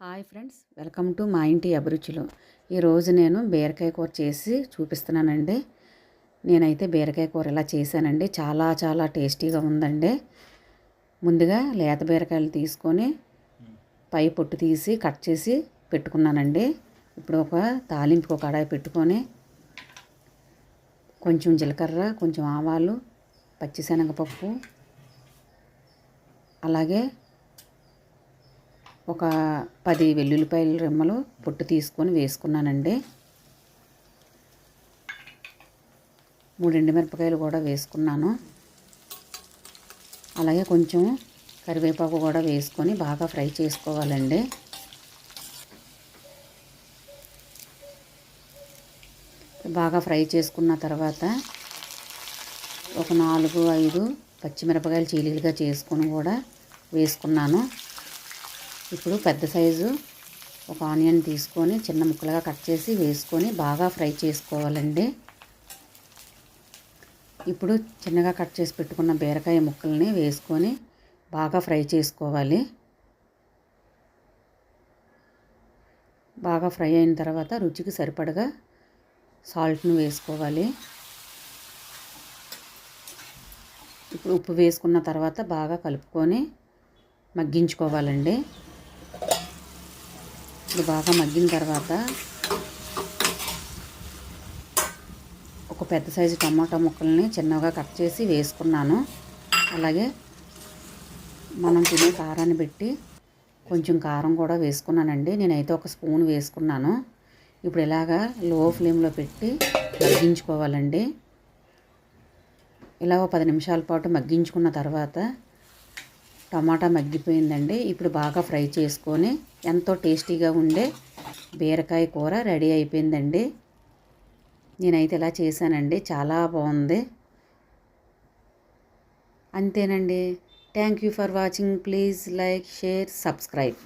Hi friends welcome to మా ఇంటి అభిరుచులు. ఈరోజు నేను బీరకాయ కూర చేసి చూపిస్తున్నానండి. నేనైతే బీరకాయ కూర ఇలా చేశానండి. చాలా చాలా టేస్టీగా ఉందండి. ముందుగా లేత బీరకాయలు తీసుకొని పై పొట్టు తీసి కట్ చేసి పెట్టుకున్నానండి. ఇప్పుడు ఒక తాలింపుకి ఒక కడాయి పెట్టుకొని కొంచెం జీలకర్ర కొంచెం ఆవాలు పచ్చిశనగపప్పు అలాగే ఒక పది వెల్లుల్లిపాయల రెమ్మలు పొట్టు తీసుకొని వేసుకున్నానండి. మూడు ఎండుమిరపకాయలు కూడా వేసుకున్నాను. అలాగే కొంచెం కరివేపాకు కూడా వేసుకొని బాగా ఫ్రై చేసుకోవాలండి. బాగా ఫ్రై చేసుకున్న తర్వాత ఒక నాలుగు ఐదు పచ్చిమిరపకాయలు చీలీలుగా చేసుకొని కూడా వేసుకున్నాను. ఇప్పుడు పెద్ద సైజు ఒక ఆనియన్ తీసుకొని చిన్న ముక్కలుగా కట్ చేసి వేసుకొని బాగా ఫ్రై చేసుకోవాలండి. ఇప్పుడు చిన్నగా కట్ చేసి పెట్టుకున్న బీరకాయ ముక్కల్ని వేసుకొని బాగా ఫ్రై చేసుకోవాలి. బాగా ఫ్రై అయిన తర్వాత రుచికి సరిపడగా సాల్ట్ను వేసుకోవాలి. ఇప్పుడు ఉప్పు వేసుకున్న తర్వాత బాగా కలుపుకొని మగ్గించుకోవాలండి. ఇది బాగా మగ్గిన తర్వాత ఒక పెద్ద సైజు టమాటా ముక్కల్ని చిన్నగా కట్ చేసి వేసుకున్నాను. అలాగే మనం తినే కారాన్ని పెట్టి కొంచెం కారం కూడా వేసుకున్నానండి. నేనైతే ఒక స్పూన్ వేసుకున్నాను. ఇప్పుడు ఇలాగా లో ఫ్లేమ్లో పెట్టి మగ్గించుకోవాలండి. ఇలా ఒక పది నిమిషాల పాటు మగ్గించుకున్న తర్వాత టమాటా మగ్గిపోయిందండి. ఇప్పుడు బాగా ఫ్రై చేసుకొని ఎంతో టేస్టీగా ఉండే బీరకాయ కూర రెడీ అయిపోయిందండి. నేనైతే ఇలా చేశానండి. చాలా బాగుంది. అంతేనండి. Thank you for watching please like share subscribe